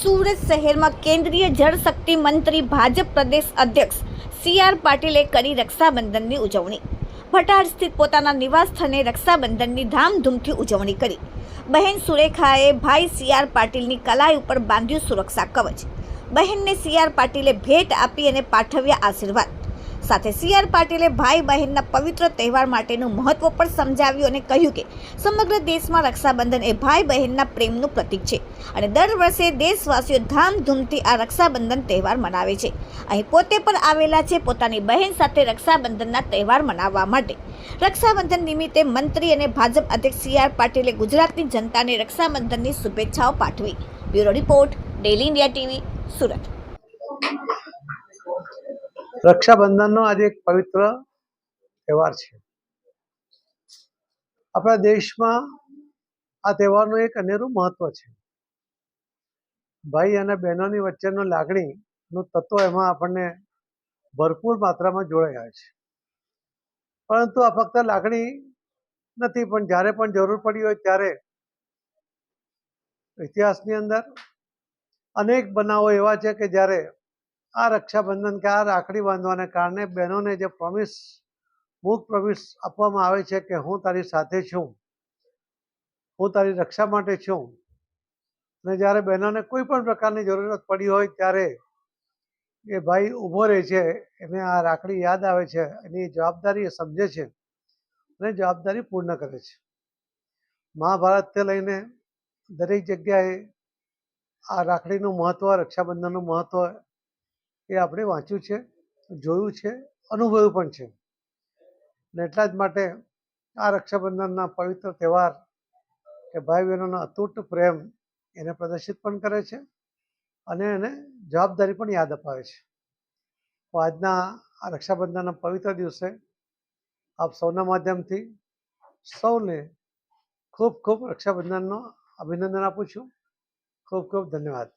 સુરત શહેરમાં કેન્દ્રીય જળશક્તિ મંત્રી ભાજપ પ્રદેશ અધ્યક્ષ સી આર પાટીલે કરી રક્ષાબંધનની ઉજવણી. ભટાર સ્થિત પોતાના નિવાસ સ્થાને રક્ષાબંધનની ધામધૂમથી ઉજવણી કરી. બહેન સુરેખાએ ભાઈ સી આર પાટીલની કલાઈ ઉપર બાંધ્યું સુરક્ષા કવચ. બહેનને સી આર પાટીલે ભેટ આપી અને પાઠવ્યા આશીર્વાદ. સાથે સી આર પાટીલે ભાઈ બહેનના પવિત્ર તહેવાર માટેનું મહત્વ પણ સમજાવ્યું અને કહ્યું કે સમગ્ર દેશમાં રક્ષાબંધન એ ભાઈ બહેનના પ્રેમનું પ્રતીક છે અને દર વર્ષે દેશવાસીઓ ધામધૂમથી આ રક્ષાબંધન તહેવાર મનાવે છે. અહીં પોતે પણ આવેલા છે પોતાની બહેન સાથે રક્ષાબંધનના તહેવાર મનાવવા માટે. રક્ષાબંધન નિમિત્તે મંત્રી અને ભાજપ અધ્યક્ષ સી આર પાટીલે ગુજરાતની જનતાને રક્ષાબંધનની શુભેચ્છાઓ પાઠવી. Bureau report Daily India TV, Surat. રક્ષાબંધનનો આજે એક પવિત્ર તહેવાર છે. આપણા દેશમાં આ તહેવારનું એક અનેરું મહત્વ છે. ભાઈ અને બહેનોની વચ્ચેનો લાગણીનું તત્વ એમાં આપણને ભરપૂર માત્રામાં જોડાયા છે. પરંતુ આ ફક્ત લાગણી નથી, પણ જ્યારે પણ જરૂર પડી હોય ત્યારે ઇતિહાસની અંદર અનેક બનાવો એવા છે કે જ્યારે આ રક્ષાબંધન કે આ રાખડી બાંધવાને કારણે બહેનોને જે પ્રોમિસ મૂક પ્રોમિસ આપવામાં આવે છે કે હું તારી સાથે છું. હું તારી રક્ષા માટે છું. અને જ્યારે બહેનોને કોઈ પણ પ્રકારની જરૂરત પડી હોય ત્યારે એ ભાઈ ઊભો રહે છે, એને આ રાખડી યાદ આવે છે, એની જવાબદારી એ સમજે છે અને જવાબદારી પૂર્ણ કરે છે. મહાભારતથી લઈને દરેક જગ્યાએ આ રાખડીનું મહત્વ, રક્ષાબંધનનું મહત્વ એ આપણે વાંચ્યું છે, જોયું છે, અનુભવ્યું પણ છે. ને એટલા જ માટે આ રક્ષાબંધનના પવિત્ર તહેવાર કે ભાઈ બહેનોનો અતૂટ પ્રેમ એને પ્રદર્શિત પણ કરે છે અને એને જવાબદારી પણ યાદ અપાવે છે. તો આજના આ રક્ષાબંધનના પવિત્ર દિવસે આપ સૌના માધ્યમથી સૌને ખૂબ ખૂબ રક્ષાબંધનનો અભિનંદન આપું છું. ખૂબ ખૂબ ધન્યવાદ.